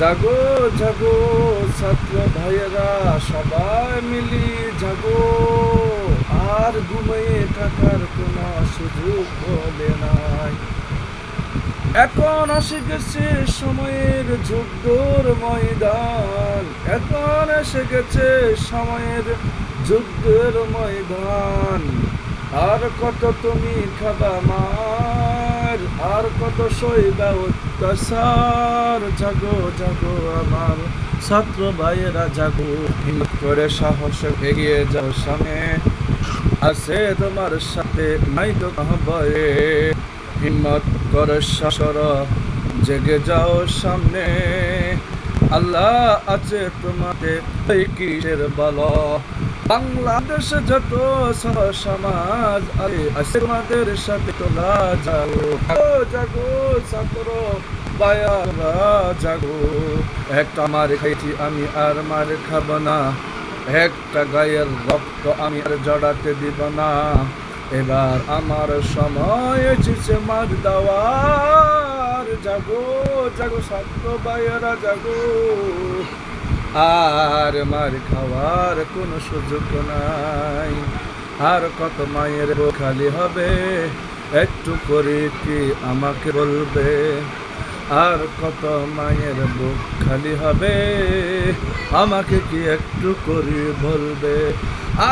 জাগো জাগো, ছাত্র ভাইয়েরা, সবাই মিলি জাগো। আর ঘুমিয়ে থাকার কোনো সুযোগ বলে নাই। এখন আসে গেছে সময়ের যুদ্ধর ময়দান। এখন এসে গেছে সময়ের যুদ্ধের ময়দান। আর কত তুমি খাবা মার আর কত সইবা অত্যাচার? জাগো জাগো আমার ছাত্র ভাইয়েরা, জাগো। হিম্মত করে সাহস এগিয়ে যাও সামনে। আছে তোমার সাথে, নাই তো ভয়ে। হিম্মত করে শাসর, জেগে যাও সামনে। আল্লাহ আছে এই কিসের বলো? বাংলাদেশে যত সমাজ আছে তোমাদের সাথে তোলা জাগো, জাগো ছাত্র বায়ারা জাগো একটা মার খাইছি আমি আর মার খাব না। একটা গায়ের রক্ত আমি আর জড়াতে দিব না। এবার আমার সময় এসেছে মার দেওয়ার। জাগো জাগো ছাত্র বায়েরা জাগো আর মার খাওয়ার কোনো সুযোগ নাই। আর কত মায়ের খালি হবে, একটু করে কি আমাকে বলবে? আর কত মায়ের বুক খালি হবে, আমাকে কি একটু করে বলবে?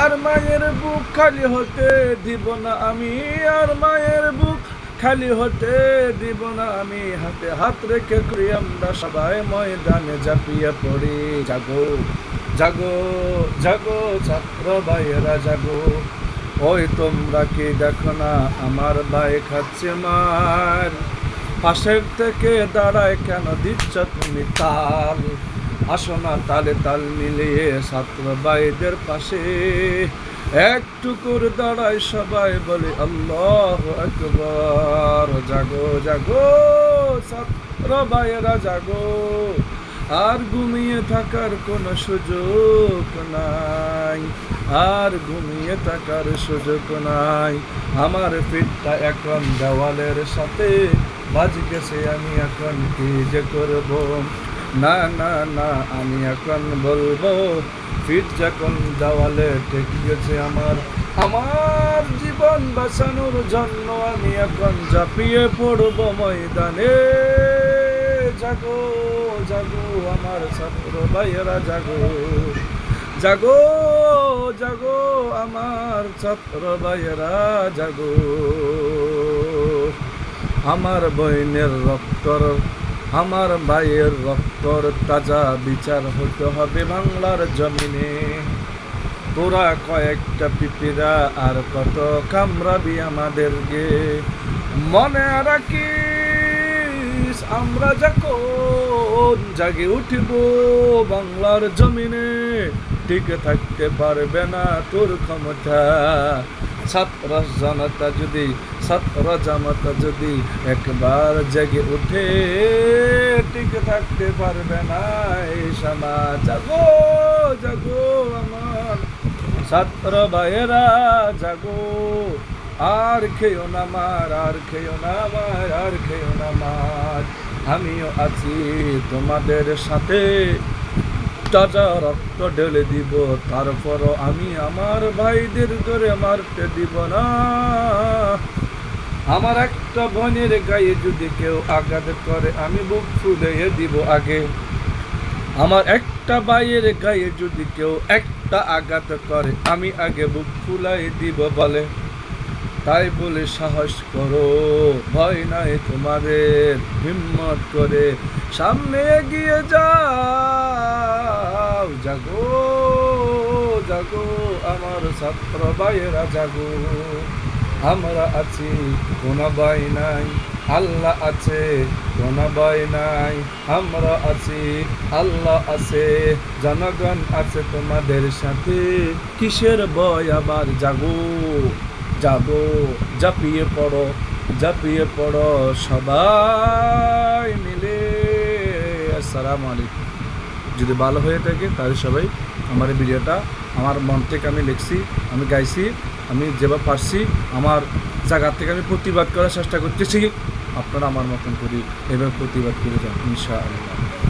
আর মায়ের বুক খালি হতে দিব না আমি, আর মায়ের বুক খালি হতে দিব না আমি হাতে হাত রেখে করি, আমরা সবাই ময়দানে ঝাঁপিয়ে পড়ি। জাগো জাগো জাগো, ছাত্র ভাইয়েরা জাগো। ওই তোমরা কি দেখো না, আমার ভাই খাচ্ছে মার। পাশের থেকে দাঁড়ায় কেন দিচ্ছ তুমি তাল? আসো না তালে তাল মিলিয়ে ছাত্র ভাইদের পাশে। একটু করে দাঁড়ায় সবাই বলে, আল্লাহ আকবর। জাগো জাগো ভাইয়েরা জাগো। আর ঘুমিয়ে থাকার কোনো সুযোগ নাই। আর ঘুমিয়ে থাকার সুযোগ নাই। আমার পিঠটা এখন দেওয়ালের সাথে বাজ গেছে আমি এখন কি যে করব? না না না, আমি এখন বলব পিঠ যখন দেওয়ালে ঠেকে গেছে আমার আমার জীবন বাঁচানোর জন্য আমি এখন ঝাঁপিয়ে পড়ব ময়দানে। জাগো জাগো আমার ছাত্র ভাইয়েরা, জাগো জাগো জাগো আমার ছাত্র ভাইয়েরা, জাগো। আমার বইনের রক্তর আমার ভাইয়ের রক্তর তাজা বিচার হতে হবে বাংলার জমিনে। তোরা কয়েকটা পিপিরা আর কত কামড়াবি আমাদেরকে। মনে রাখিস, আমরা যখন জাগে উঠিব বাংলার জমিনে টিকে থাকতে পারবে না তোর ক্ষমতা। ছাত্র জনতা যদি ছাত্র জনতা যদি একবার জেগে উঠে টিকে থাকতে পারবে না এই জাগো জাগো আমার। ছাত্র ভাইয়েরা জাগো। আর খেও না মার, আর খেও না মার, আর খেও না মার। আমিও আছি তোমাদের সাথে। তাজা রক্ত ঢেলে দিব, তারপরও আমি আমার ভাইদের ধরে মারতে দিব না। আমার একটা বোনের গায়ে যদি কেউ আঘাত করে, আমি বুক ফুলিয়ে দিব আগে। আমার একটা ভাইয়ের গায়ে যদি কেউ একটা আঘাত করে, আমি আগে বুক ফুলাই দিব বলে। তাই বলে সাহস করো, ভয় নাই তোমাদের, হিম্মত করে সামনে এগিয়ে যাও। জাগো জাগো, আমার ছাত্র ভাইয়েরা, জাগো। আমরা আছি, কোনো ভয় নাই, আল্লাহ আছে, কোনো ভয় নাই। আমরা আছি, আল্লাহ আছে, জনগণ আছে তোমাদের সাথে। কিসের বয় আবার জাগো? জাগো, জাপিয়ে পড়ো জাপিয়ে পড়ো সবাই মিলে। আসসালামু আলাইকুম। যদি ভালো হয়ে থাকে তাহলে সবাই আমার ভিডিওটা, আমার মন থেকে আমি লিখছি, আমি গাইছি। আমি যেভাবে পারছি আমার জায়গা থেকে আমি প্রতিবাদ করার চেষ্টা করতেছি। আপনারা আমার মতন করি এভাবে প্রতিবাদ করে যান, ইনশাআল্লাহ।